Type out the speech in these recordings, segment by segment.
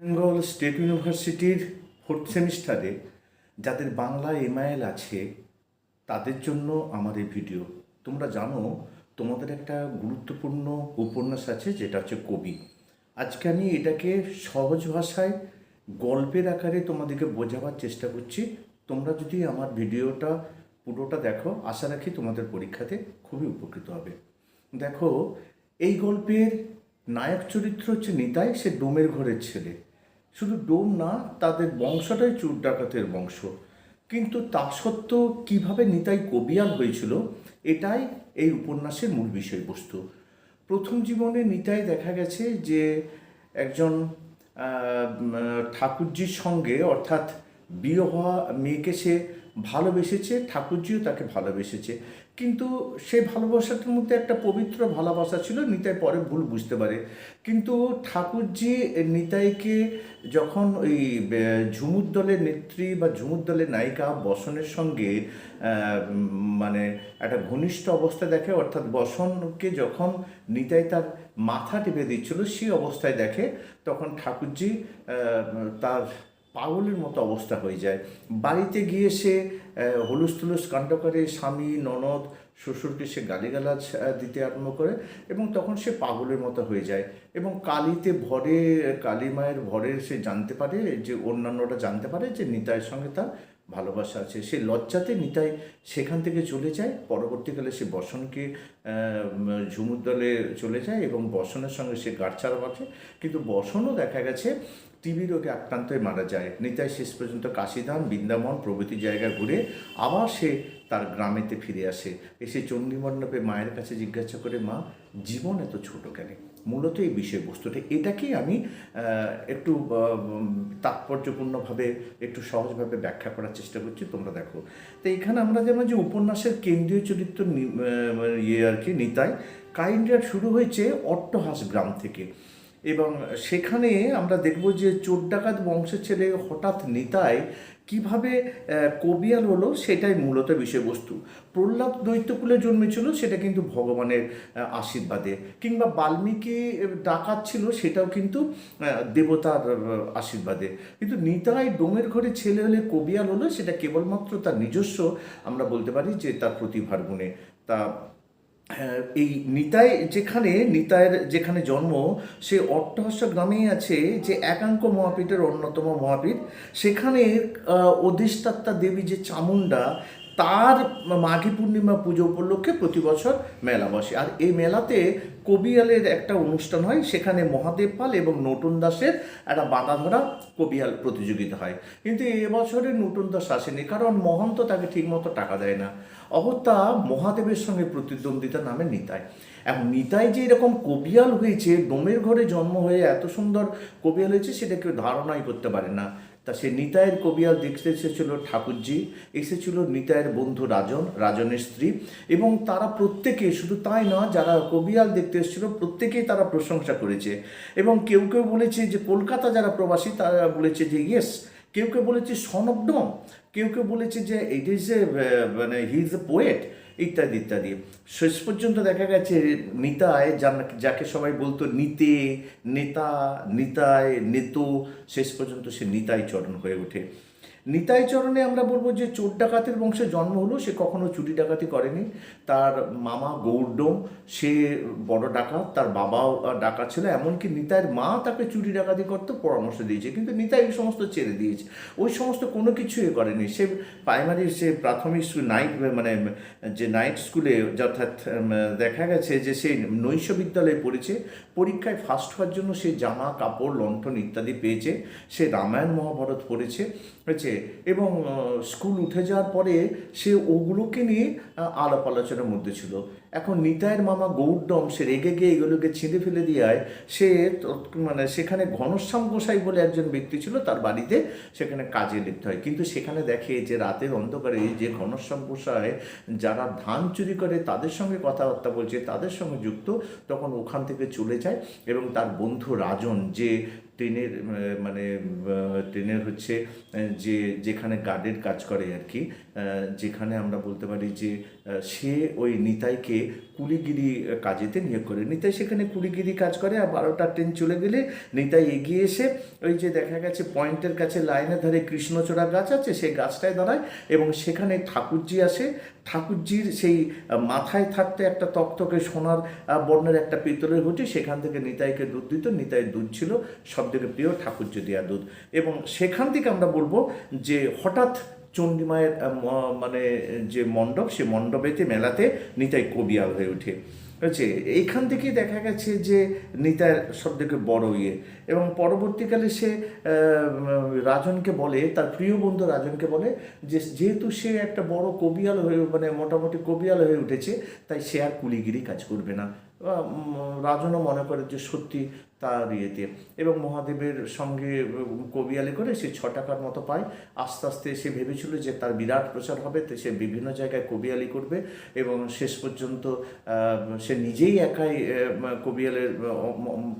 Bengal state ইউনিভার্সিটির fourth সেমিস্টারে যাদের বাংলা এমআইএল আছে, তাদের জন্য আমার এই ভিডিও। তোমরা জানো, তোমাদের একটা গুরুত্বপূর্ণ উপন্যাস আছে, যেটা হচ্ছে কবি। আজকে আমি এটাকে সহজ ভাষায় গল্পের আকারে তোমাদেরকে বোঝাবার চেষ্টা করছি। তোমরা যদি আমার ভিডিওটা পুরোটা দেখো, আশা রাখি তোমাদের পরীক্ষাতে খুবই উপকৃত হবে। দেখো, এই গল্পের নায়ক চরিত্র হচ্ছে নিতাই, সে ডোমের ঘরের ছেলে। শুধু ডোম না, তাদের বংশটাই চুর ডাকাতের বংশ। কিন্তু তা সত্ত্বেও কীভাবে নিতাই কবিয়াল হয়েছিল, এটাই এই উপন্যাসের মূল বিষয়বস্তু। প্রথম জীবনে নিতাই দেখা গেছে যে একজন ঠাকুরজির সঙ্গে অর্থাৎ বিয়ে হওয়া মেয়েকে সে ভালোবেসেছে, ঠাকুরজিও তাকে ভালোবেসেছে। কিন্তু সেই ভালোবাসাটার মধ্যে একটা পবিত্র ভালোবাসা ছিল, নিতাই পরে ভুল বুঝতে পারে। কিন্তু ঠাকুরজি নিতাইকে যখন ওই ঝুমুর দলের নেত্রী বা ঝুমুর দলের নায়িকা বসনের সঙ্গে মানে একটা ঘনিষ্ঠ অবস্থা দেখে, অর্থাৎ বসনকে যখন নিতাই তার মাথা টিপে দিচ্ছিল, সেই অবস্থায় দেখে, তখন ঠাকুরজি তার পাগলের মতো অবস্থা হয়ে যায়। বাড়িতে গিয়ে সে হুলুস তুলুস কাণ্ড করে স্বামী, ননদ, শ্বশুরকে সে গালিগালাজ দিতে আরম্ভ করে এবং তখন সে পাগলের মতো হয়ে যায় এবং কালিতে ভরে, কালী মায়ের ভরে সে জানতে পারে যে অন্যান্যটা জানতে পারে যে, নিতাইয়ের সঙ্গে তার ভালোবাসা আছে। সে লজ্জাতে নিতাই সেখান থেকে চলে যায়, পরবর্তীকালে সে বসনকে ঝুমুর দলে চলে যায় এবং বসনের সঙ্গে সে গাঁটছাড়া বাঁচে কিন্তু বসনও দেখা গেছে টিবি রোগে আক্রান্ত হয়ে মারা যায়। নিতাই শেষ পর্যন্ত কাশিধাম, বৃন্দাবন প্রভৃতি জায়গা ঘুরে আবার সে তার গ্রামেতে ফিরে আসে। এসে চণ্ডীমণ্ডপে মায়ের কাছে জিজ্ঞাসা করে, মা, জীবন এত ছোট কেন? মূলত এই বিষয়বস্তুটা। এটাকেই আমি একটু তাৎপর্যপূর্ণভাবে, একটু সহজভাবে ব্যাখ্যা করার চেষ্টা করছি, তোমরা দেখো। তো এখানে আমরা যেমন যে উপন্যাসের কেন্দ্রীয় চরিত্র ইয়ে আর কি, নিতাই। কাইন্ডিয়ার শুরু হয়েছে অট্টহাস গ্রাম থেকে। এবং সেখানে আমরা দেখব যে চোর ডাকাত বংশের ছেলে হঠাৎ নিতাই কীভাবে কবিয়াল হলো সেটাই মূলত বিষয়বস্তু। প্রহ্লাদ দৈত্যকুলে জন্মেছিল সেটা কিন্তু ভগবানের আশীর্বাদে। কিংবা বাল্মীকি ডাকাত ছিল সেটাও কিন্তু দেবতার আশীর্বাদে। কিন্তু নিতাই ডোমের ঘরে ছেলে হলে কবিয়াল হলো সেটা কেবলমাত্র তার নিজস্ব, আমরা বলতে পারি যে তার প্রতিভার গুণে। তা এই নিতাই যেখানে নিতাইয়ের যেখানে জন্ম সে অট্টহাস্য গ্রামেই আছে যে একাঙ্ক মহাপীঠের অন্যতম মহাপীঠ। সেখানে আহ, অধিষ্ঠাত্রা দেবী যে চামুণ্ডা তার মাঘী পূর্ণিমা পুজো উপলক্ষে প্রতি বছর মেলা বসে। আর এই মেলাতে কবিয়ালের একটা অনুষ্ঠান হয় সেখানে মহাদেব পাল এবং নতুন দাসের একটা বাঁধা ধরা কবিয়াল প্রতিযোগিতা হয়। কিন্তু এবছরে নতুন দাস আসেনি কারণ মহন্ত তাকে ঠিকমতো টাকা দেয় না। অগত্যা মহাদেবের সঙ্গে প্রতিদ্বন্দ্বিতা নামে নিতাই। এখন নিতাই যে এরকম কবিয়াল হয়েছে, ডোমের ঘরে জন্ম হয়ে এত সুন্দর কবিয়াল হয়েছে, সেটা কেউ ধারণাই করতে পারে না। তা সে নিতাইয়ের কবিয়াল দেখতে এসেছিল ঠাকুরজি, এসেছিল নিতাইয়ের বন্ধু রাজন, রাজনের স্ত্রী, এবং তারা প্রত্যেকে, শুধু তাই না, যারা কবিয়াল দেখতে এসেছিল, প্রত্যেকেই তারা প্রশংসা করেছে। এবং কেউ কেউ বলেছে যে, কলকাতা যারা প্রবাসী, তারা বলেছে যে, ইয়েস কেউ কেউ বলেছে সন কেউ কেউ বলেছে যে ইট ইজ এ মানে হি ইজ এ পোয়েট ইত্যাদি ইত্যাদি। শেষ পর্যন্ত দেখা গেছে নিতায় যার- যাকে সবাই বলতো নিতে, নেতা নিতায় নেতো, শেষ পর্যন্ত সে নিতাই চরণ হয়ে ওঠে। নিতাই চরণে আমরা বলব যে চোর ডাকাতের বংশে জন্ম হলো, সে কখনো চুরি ডাকাতি করেনি। তার মামা গৌরডোম সে বড় ডাকাত, তার বাবাও ডাকাত ছিল। এমনকি নিতাইয়ের মা তাকে চুরি ডাকাতি করতে পরামর্শ দিয়েছে, কিন্তু নিতাই এই সমস্ত ছেড়ে দিয়েছে। ওই সমস্ত কোনো কিছুই করেনি। সে প্রাইমারি সে প্রাথমিক স্কুল নাইট মানে যে নাইট স্কুলে অর্থাৎ দেখা গেছে যে সে নৈশ বিদ্যালয়ে পড়েছে। পরীক্ষায় ফার্স্ট হওয়ার জন্য সে জামা, কাপড়, লণ্ঠন ইত্যাদি পেয়েছে। সে রামায়ণ, মহাভারত পড়েছে। হয়েছে এবং স্কুল উঠে যাওয়ার পরে সে ওগুলোকে নিয়ে আলাপ আলোচনার মধ্যে ছিল। এখন নিতাইয়ের মামা গৌরডম সে রেগে গিয়ে এগুলোকে ছিঁড়ে ফেলে দেওয়ায় সে মানে সেখানে ঘনশ্যাম গোসাই বলে একজন ব্যক্তি ছিল, তার বাড়িতে সেখানে কাজে লিপ্ত হয়। কিন্তু সেখানে দেখে যে রাতের অন্ধকারে যে ঘনশ্যাম গোসাই যারা ধান চুরি করে, তাদের সঙ্গে কথাবার্তা বলছে, তাদের সঙ্গে যুক্ত, তখন ওখান থেকে চলে যায় এবং তার বন্ধু রাজন, যে ট্রেনের মানে ট্রেনের হচ্ছে, যে যেখানে গার্ডের কাজ করে আর কি যেখানে আমরা বলতে পারি যে সে ওই নিতাইকে নিতাইকে কুলিগিরি কাজেতে নিয়োগ করে। নিতাই সেখানে কুলিগিরি কাজ করে আর বারোটা ট্রেন চলে গেলে নিতাই এগিয়ে এসে ওই যে দেখা গেছে পয়েন্টের কাছে লাইনের ধারে কৃষ্ণচূড়া গাছ আছে, সেই গাছটায় দাঁড়ায় এবং সেখানে ঠাকুরজি আসে। ঠাকুরজির সেই মাথায় থাকতে একটা তক্তকে সোনার বর্ণের একটা পিতলের ঘটি, সেখান থেকে নিতাইকে দুধ দিত। নিতাই দুধ ছিল সব থেকে প্রিয় ঠাকুরজি দেওয়া দুধ। এবং সেখান থেকে আমরা বলব যে হঠাৎ চণ্ডীমায়ের মানে যে মণ্ডপ, সে মণ্ডপেতে, মেলাতে নিতাই কবিয়াল হয়ে ওঠে। হচ্ছে এইখান থেকেই দেখা গেছে যে নিতাইয়ের সব থেকে বড় ইয়ে। এবং পরবর্তীকালে সে রাজনকে বলে, তার প্রিয় বন্ধু রাজনকে বলে যে, যেহেতু সে একটা বড় কবিয়াল হয়ে মানে মোটামুটি কবিয়াল হয়ে উঠেছে, তাই সে আর কুলিগিরি কাজ করবে না। রাজনও মনে করে যে সত্যি তার ইয়েতে এবং মহাদেবের সঙ্গে কবিয়ালি করে সে ছ টাকার মতো পায়। আস্তে আস্তে সে ভেবেছিল যে তার বিরাট প্রচার হবে, তো সে বিভিন্ন জায়গায় কবিয়ালি করবে এবং শেষ পর্যন্ত সে নিজেই একাই কবিয়ালের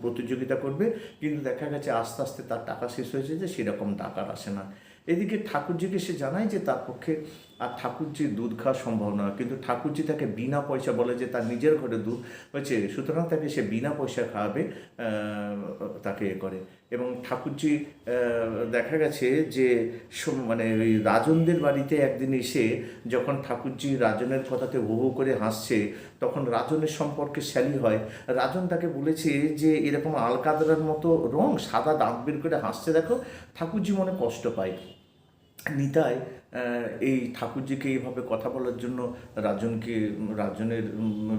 প্রতিযোগিতা করবে। কিন্তু দেখা গেছে আস্তে আস্তে তার টাকা শেষ হয়েছে যে সেরকম টাকার আসে না। এদিকে ঠাকুরজিকে সে জানায় যে তার পক্ষে আর ঠাকুরজির দুধ খাওয়া সম্ভব নয়। কিন্তু ঠাকুরজি তাকে বিনা পয়সা বলে যে তার নিজের ঘরে দুধ হয়েছে, সুতরাং তাকে সে বিনা পয়সা খাওয়াবে তাকে এ করে। এবং ঠাকুরজি দেখা গেছে যে মানে ওই রাজনদের বাড়িতে একদিন এসে যখন ঠাকুরজি রাজনের কথাতে হু হু করে হাসছে, তখন রাজনের সম্পর্কে শ্যালি হয়। রাজন তাকে বলেছে যে এরকম আলকাদরার মতো রং সাদা দাঁত বের করে হাসছে। দেখো, ঠাকুরজি মনে কষ্ট পায়। আহ, এই ঠাকুরজিকে এইভাবে কথা বলার জন্য রাজনকে রাজনের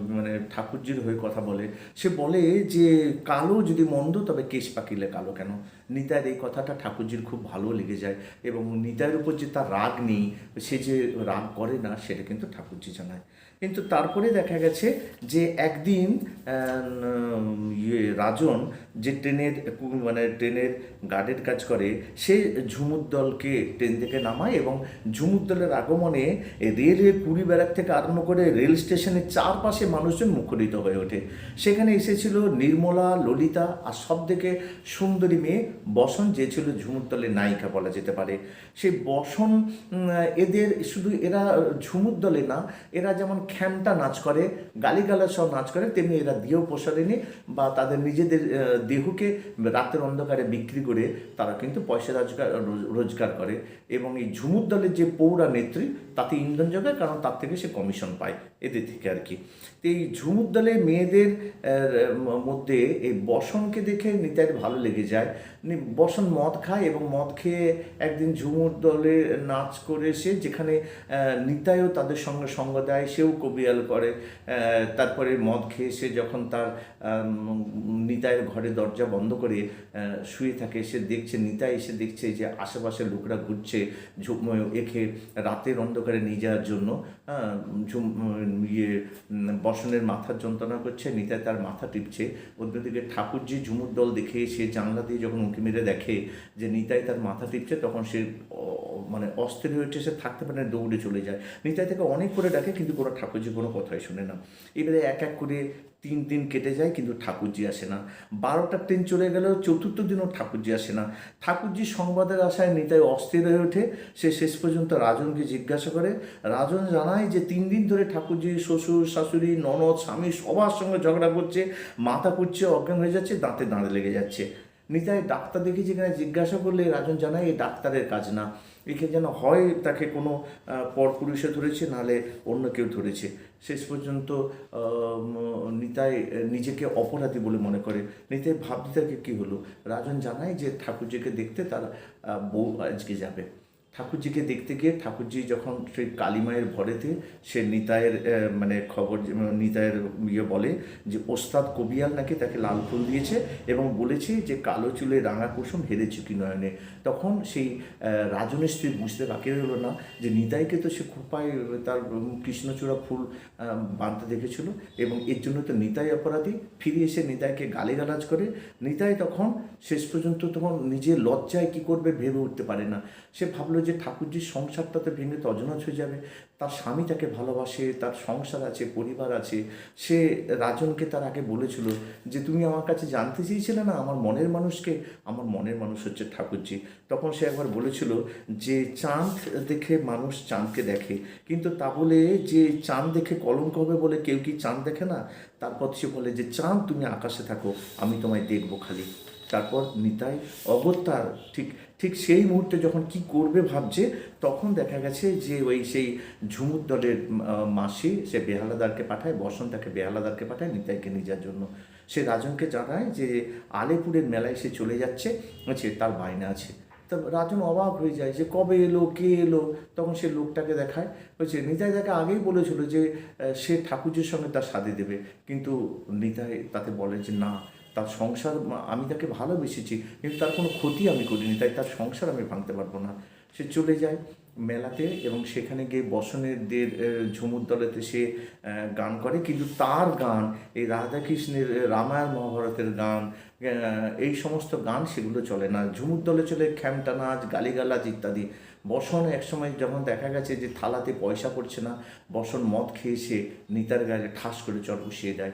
মানে ঠাকুরজির হয়ে কথা বলে সে বলে যে কালো যদি মন্দ তবে কেশ পাকিলে কালো কেন? নিতাইয়ের এই কথাটা ঠাকুরজির খুব ভালো লেগে যায় এবং নিতাইয়ের উপর যে তার রাগ নেই সে যে রাগ করে না সেটা কিন্তু ঠাকুরজি জানায়। কিন্তু তারপরে দেখা গেছে যে একদিন ইয়ে রাজন যে ট্রেনের মানে ট্রেনের গার্ডের কাজ করে, সে ঝুমুর দলকে ট্রেন থেকে নামায় এবং ঝুমুর দলের আগমনে রেলের পুরী ব্যারাক থেকে আরম্ভ করে রেল স্টেশনের চারপাশে মানুষজন মুখরিত হয়ে ওঠে। সেখানে এসেছিল নির্মলা, ললিতা আর সব থেকে সুন্দরী মেয়ে বসন, যে ছিল ঝুমুর দলের নায়িকা বলা যেতে পারে। সেই বসন এদের শুধু এরা ঝুমুর দলে না, এরা যেমন খ্যামটা নাচ করে গালিগালা সব নাচ করে, তেমনি এরা দিয়েও প্রসারিণী বা তাদের নিজেদের দেহকে রাতের অন্ধকারে বিক্রি করে তারা কিন্তু পয়সা রোজগার রোজগার করে এবং এই ঝুমুর দলের যে পৌরা নেত্রী, তাতে ইন্ধন যোগায় কারণ তার থেকে সে কমিশন পায় এদের থেকে আর কি। তো এই ঝুমুর দলে মেয়েদের মধ্যে এই বসনকে দেখে নিতাইয়ের ভালো লেগে যায়। বসন মদ খায় এবং মদ খেয়ে একদিন ঝুমুর দলে নাচ করে সে যেখানে নিতাইও তাদের সঙ্গে সঙ্গ দেয়, সেও কবিয়াল করে। তারপরে মদ খেয়ে সে যখন তার নিতাইয়ের ঘরে দরজা বন্ধ করে শুয়ে থাকে, সে দেখছে, নিতাই এসে দেখছে যে আশেপাশে লোকরা ঘুরছে, ঝুম, একে রাতের অন্ধকারে নিয়ে যাওয়ার জন্য ঝুম ইয়ে বসনের মাথার যন্ত্রণা করছে, নিতাই তার মাথা টিপছে। অন্যদিকে ঠাকুরজি ঝুমুর দল দেখে সে জানলা দিয়ে যখন উঁকি মেরে দেখে যে নিতাই তার মাথা টিপছে, তখন সে মানে অস্থির হয়ে উঠে, সে থাকতে পারে না, দৌড়ে চলে যায়। নিতাই থেকে অনেক করে ডাকে, কিন্তু কোনো ঠাকুরজি কোনো কথাই শুনে না। এবারে এক এক করে তিন দিন কেটে যায়, কিন্তু ঠাকুরজি আসে না। বারোটা ট্রেন চলে গেলেও চতুর্থ দিনও ঠাকুরজি আসে না। ঠাকুরজি সংবাদের আশায় নিতাই অস্থির হয়ে ওঠে। সে শেষ পর্যন্ত রাজনকে জিজ্ঞাসা করে। রাজন জানায় যে তিন দিন ধরে ঠাকুরজি শ্বশুর, শাশুড়ি, ননদ, স্বামী সবার সঙ্গে ঝগড়া করছে, মাথা কুচ্ছে, অজ্ঞান হয়ে যাচ্ছে, দাঁতে দাঁত লেগে যাচ্ছে। নিতাই ডাক্তার দেখি যেখানে জিজ্ঞাসা করলে রাজন জানায় এই ডাক্তারের কাজ না। একে যেন হয় তাকে কোনো পর পরপুরুষে ধরেছে, নাহলে অন্য কেউ ধরেছে। শেষ পর্যন্ত নিতাই নিজেকে অপরাধী বলে মনে করে। নিতাই ভাবতে থাকে, কী হলো? রাজন জানায় যে ঠাকুরজিকে দেখতে তার বউ আজকে যাবে। ঠাকুরজিকে দেখতে গিয়ে ঠাকুরজি যখন সেই কালীমায়ের ভরেতে সে নিতায়ের মানে খবর যে- নিতায়ের ইয়ে বলে যে, ওস্তাদ কবিয়াল নাকি তাকে লাল ফুল দিয়েছে এবং বলেছে যে, কালো চুলে রাঙা কুসুম হেরে চুকি নয়নে। তখন সেই রাজনের স্ত্রী বুঝতে বাকি রইল না যে, নিতাইকে তো সে খোপায় তার কৃষ্ণচূড়া ফুল বাঁধতে দেখেছিল এবং এর জন্য তো নিতাই অপরাধী। ফিরে এসে নিতাইকে গালিগালাজ করে। নিতাই তখন শেষ পর্যন্ত তখন নিজের লজ্জায় কি করবে ভেবে উঠতে পারে না। সে ভাবলো যে ঠাকুরজির সংসারটা তো ভেঙে তজনজ হয়ে যাবে, তার স্বামী তাকে ভালোবাসে, তার সংসার আছে, পরিবার আছে, সে রাজনকে তার আগে বলেছিল যে, তুমি আমার কাছে জানতে চেয়েছিলে না আমার মনের মানুষকে? আমার মনের মানুষ হচ্ছে ঠাকুরজি। তখন সে একবার বলেছিল যে, চাঁদ দেখে মানুষ চাঁদকে দেখে, কিন্তু তা বলে যে, চাঁদ দেখে কলঙ্ক হবে বলে কেউ কি চাঁদ দেখে না? তারপর সে বলে যে, চাঁদ, তুমি আকাশে থাকো, আমি তোমায় দেখব খালি। তারপর নিতাই অগত্যার ঠিক ঠিক সেই মুহূর্তে যখন কি করবে ভাবছে, তখন দেখা গেছে যে ওই সেই ঝুমুর দলের মাসি, সে বেহালাদারকে পাঠায়, বসন্তাকে বেহালাদারকে পাঠায়, নিতাইকে নিজার জন্য। সে রাজনকে জানায় যে আলেপুরের মেলায় সে চলে যাচ্ছে হচ্ছে তার বায়না আছে। তা রাজন অবাক হয়ে যায় যে কবে এলো, কে এলো? তখন সে লোকটাকে দেখায়, বলছে, নিতাই তাকে আগেই বলেছিল যে সে ঠাকুরজির সঙ্গে তার সাথে দেবে। কিন্তু নিতাই তাতে বলে যে, না তার সংসার আমি তাকে ভালোবেসেছি, কিন্তু তার কোনো ক্ষতি আমি করিনি, তাই তার সংসার আমি ভাঙতে পারব না। সে চলে যায় মেলাতে এবং সেখানে গিয়ে বসনের ঝুমুর দলেতে সে গান করে, কিন্তু তার গান, এই রাধাকৃষ্ণের রামায়ণ মহাভারতের গান এই সমস্ত গান সেগুলো চলে না। ঝুমুর দলে চলে খ্যামটা নাচ, গালিগালাজ ইত্যাদি। বসন একসময় যখন দেখা গেছে যে থালাতে পয়সা পড়ছে না, বসন মদ খেয়ে সে নিতার গায়ে ঠাস করে চর বসিয়ে দেয়।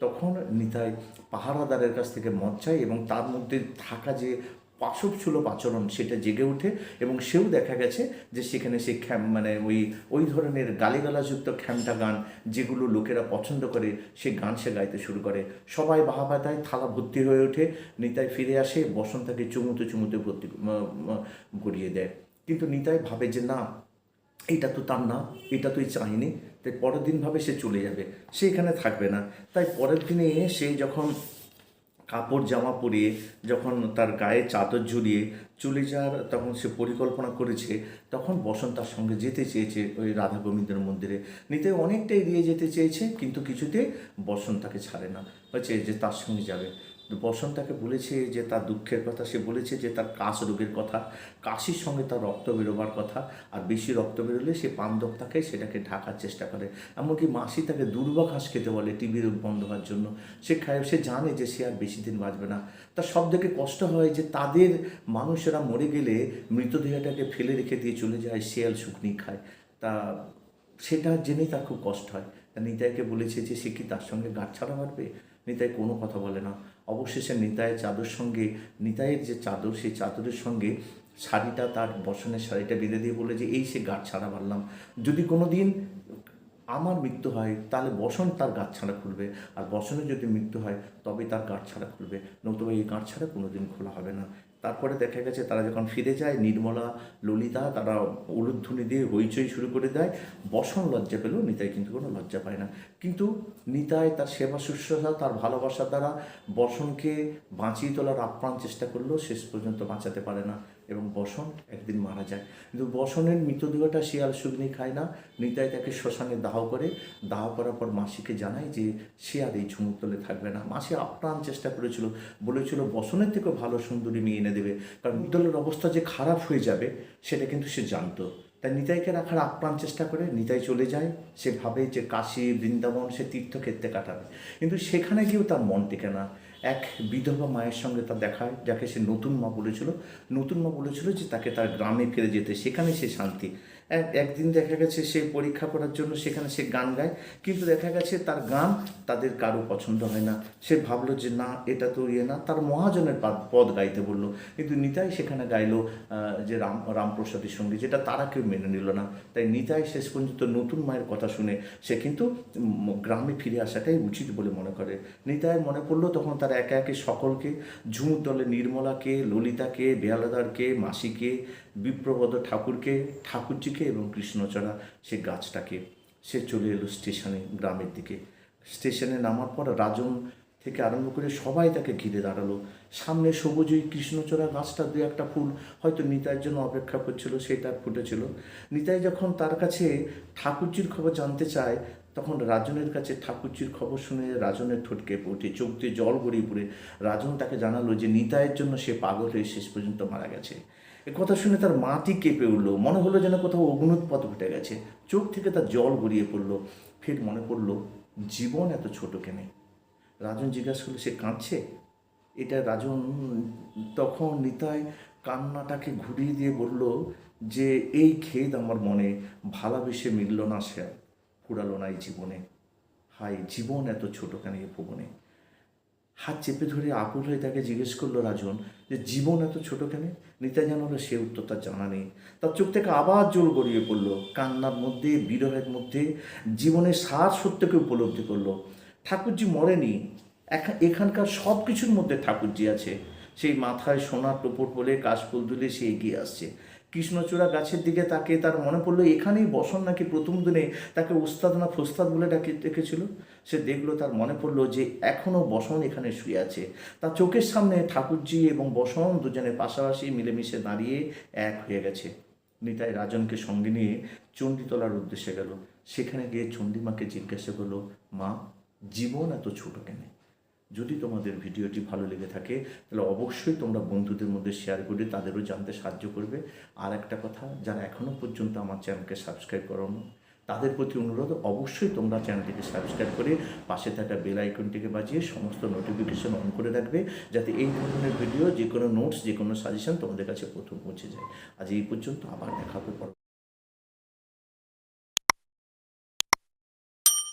তখন নিতাই পাহারাদারের কাছ থেকে মদ চায় এবং তার মধ্যে থাকা যে পাশব সুলভ আচরণ সেটা জেগে ওঠে এবং সেও দেখা গেছে যে সেখানে সেই খ্যাম মানে ওই ওই ধরনের গালিগালাযুক্ত খ্যামটা গান যেগুলো লোকেরা পছন্দ করে সেই গান সে গাইতে শুরু করে। সবাই বাহাবা দেয় থালা ভর্তি হয়ে ওঠে, নিতাই ফিরে আসে, বসন্তাকে চুমুতে চুমুতে ভর্তি গড়িয়ে দেয়। কিন্তু নিতাই ভাবে যে, না, এটা তো তার না, এটা তুই চাইনি। তাই পরের দিন ভাবে সে চলে যাবে। সে এখানে থাকবে না। তাই পরের দিনে সে যখন কাপড়, জামা পরিয়ে, যখন তার গায়ে চাদর ঝুলিয়ে চলে যাওয়ার তখন সে পরিকল্পনা করেছে, তখন বসন্ত তার সঙ্গে যেতে চেয়েছে ওই রাধা গোবিন্দের মন্দিরে। নিতে অনেকটা এড়িয়ে যেতে চেয়েছে, কিন্তু কিছুতে বসন্ত তাকে ছাড়ে না। হচ্ছে যে তার সঙ্গে যাবে। বসন্ত তাকে বলেছে যে তার দুঃখের কথা, সে বলেছে যে তার কাশ রোগের কথা, কাশির সঙ্গে তার রক্ত বেরোবার কথা, আর বেশি রক্ত বেরোলে সে পান্দব তাকে সেটাকে ঢাকার চেষ্টা করে। এমনকি মাসি তাকে দুর্বা ঘাস খেতে বলে টিবি রোগ বন্ধ হওয়ার জন্য। সে খায়, সে জানে যে সে আর বেশি দিন বাঁচবে না। তার সব থেকে কষ্ট হয় যে তাদের মানুষেরা মরে গেলে মৃতদেহটাকে ফেলে রেখে দিয়ে চলে যায়, শিয়াল শুকনি খায়। তা সেটা জেনেই তার খুব কষ্ট হয়। তা নিতাইকে বলেছে যে সে কি তার সঙ্গে গাঁট ছাড়া মারবে? নিতাই কোনো কথা বলে না। অবশেষে নিতাইয়ের চাদর সঙ্গে, নিতাইয়ের যে চাদর, সেই চাদরের সঙ্গে শাড়িটা তার বসনের শাড়িটা বেঁধে দিয়ে বলে যে, এই সে গাছ ছাড়া পারলাম যদি কোনো দিন আমার মৃত্যু হয়, তাহলে বসন তার গাছ ছাড়া খুলবে। আর বসনের যদি মৃত্যু হয় তবে তার গাছ ছাড়া খুলবে। নতুবা এই গাছ ছাড়া কোনোদিন খোলা হবে না। তারপরে দেখা গেছে তারা যখন ফিরে যায়, নির্মলা, ললিতা, তারা উলুধ্বনি দিয়ে হইচই শুরু করে দেয়। বসন লজ্জা পেলেও নিতাই কিন্তু কোনো লজ্জা পায় না। কিন্তু নিতাই তার সেবা শুশ্রূষা, তার ভালোবাসা দ্বারা বসনকে বাঁচিয়ে তোলার আপ্রাণ চেষ্টা করলেও শেষ পর্যন্ত বাঁচাতে পারে না। এবং বসন একদিন মারা যায়। কিন্তু বসনের মৃতদেহটা শিয়াল শুগনি খায় না, নিতাই তাকে শ্মশানে দাহ করে। দাহ করার পর মাসিকে জানায় যে সে আর এই ঝুমুরতলে থাকবে না। মাসি আপ্রাণ চেষ্টা করেছিল, বলেছিল বসনের থেকেও ভালো সুন্দরী মেয়ে এনে দেবে। কারণ মৃতলের অবস্থা যে খারাপ হয়ে যাবে, সেটা কিন্তু সে জানতো। তাই নিতাইকে রাখার আপ্রাণ চেষ্টা করে নিতাই চলে যায়। সে ভাবে যে কাশী, বৃন্দাবন সে তীর্থক্ষেত্রে কাটাবে। কিন্তু সেখানে গিয়েও তার মন টেকে না। এক বিধবা মায়ের সঙ্গে তার দেখায় যাকে সে নতুন মা বলেছিল। নতুন মা বলেছিল যে তাকে তার গ্রামে ফিরে যেতে। সেখানে সে শান্তি একদিন দেখা গেছে সে পরীক্ষা করার জন্য সেখানে সে গান গায়, কিন্তু দেখা গেছে তার গান তাদের কারও পছন্দ হয় না। সে ভাবলো যে না, এটা তো ইয়ে না। তার মহাজনের পদ গাইতে বলল। কিন্তু নিতাই সেখানে গাইলো যে রাম, রামপ্রসাদের সঙ্গে, যেটা তারা কেউ মেনে নিল না। তাই নিতাই শেষ পর্যন্ত নতুন মায়ের কথা শুনে, সে কিন্তু গ্রামে ফিরে আসাটাই উচিত বলে মনে করে। নিতাইয়ের মনে পড়ল তখন তার একে একে সকলকে, ঝুমুর দলে নির্মলাকে, ললিতাকে, বেয়ালাদারকে, মাসিকে বিপ্রবদ ঠাকুরকে, ঠাকুরজিকে এবং কৃষ্ণচড়া সে গাছটাকে, সে চলে এলো স্টেশনে, গ্রামের দিকে। স্টেশনে নামার পর রাজন থেকে আরম্ভ করে সবাই তাকে ঘিরে দাঁড়াল। সামনে সবুজ ওই কৃষ্ণচূড়া গাছটা, দু একটা ফুল হয়তো নিতাইয়ের জন্য অপেক্ষা করছিল, সেটা ফুটেছিল। নিতাই যখন তার কাছে ঠাকুরজির খবর জানতে চায়, তখন রাজনের কাছে ঠাকুরজির খবর শুনে রাজনের ঠোঁটকে ওঠে চোখ দিয়ে জল গড়িয়ে পড়ে। রাজন তাকে জানালো যে নিতাইয়ের জন্য সে পাগল হয়ে শেষ পর্যন্ত মারা গেছে। এ কথা শুনে তার মাটি কেঁপে উঠল। মনে হলো যেন কোথাও অগ্নুৎপাত ঘটে গেছে। চোখ থেকে তার জল গড়িয়ে পড়ল। ফের মনে পড়ল, জীবন এত ছোট কেনে? রাজন জিজ্ঞাসা করল, সে কাঁদছে? এটা রাজন তখন নিতাই কান্নাটাকে ঘুরিয়ে দিয়ে বলল যে, এই খেদ আমার মনে ভালোবেসে মিলল না সে ফুরালো না এই জীবনে। হায়, জীবন এত ছোট কেন এ ভুবনে? হাত চেপে ধরে আকুল হয়ে তাকে জিজ্ঞেস করল, রাজন, যে জীবন এত ছোট কেন নিতা জানালো সে উত্তর তার জানা নেই। তার চোখ থেকে আবার জল গড়িয়ে পড়ল। কান্নার মধ্যে, বিরহের মধ্যে, জীবনের সার সত্যকে উপলব্ধি করল। ঠাকুরজি মরেনি। এখা- এখানকার সব কিছুর মধ্যে ঠাকুরজি আছে। সেই মাথায় সোনার টোপর পরে কাশফুল তুলে সে এগিয়ে আসছে। কৃষ্ণচূড়া গাছের দিকে তাকে তার মনে পড়ল, এখানেই বসন নাকি প্রথম দিনে তাকে উস্তাদ না ফোস্তাদ বলে ডাকে ডেকেছিল? সে দেখল, তার মনে পড়ল যে এখনও বসন এখানে শুয়ে আছে। তার চোখের সামনে ঠাকুরজি এবং বসন দুজনের পাশাপাশি মিলেমিশে দাঁড়িয়ে এক হয়ে গেছে। নিতাই রাজনকে সঙ্গে নিয়ে চণ্ডীতলার উদ্দেশ্যে গেল। সেখানে গিয়ে চণ্ডীমাকে জিজ্ঞাসা করল, মা, জীবন এত ছোট কেন? যদি তোমাদের ভিডিওটি ভালো লেগে থাকে, তাহলে অবশ্যই তোমরা বন্ধুদের মধ্যে শেয়ার করে তাদেরও জানতে সাহায্য করবে। আর একটা কথা, যারা এখনও পর্যন্ত আমার চ্যানেলকে সাবস্ক্রাইব করোনি তাদের প্রতি অনুরোধ, অবশ্যই তোমরা চ্যানেলটিকে সাবস্ক্রাইব করে পাশে থাকা বেল আইকনটিকে বাজিয়ে সমস্ত নোটিফিকেশন অন করে রাখবে, যাতে এই ধরনের ভিডিও যে কোনো নোটস যে কোনো সাজেশন তোমাদের কাছে প্রথম পৌঁছে যায়। আজ এই পর্যন্ত, আবার দেখাবে পর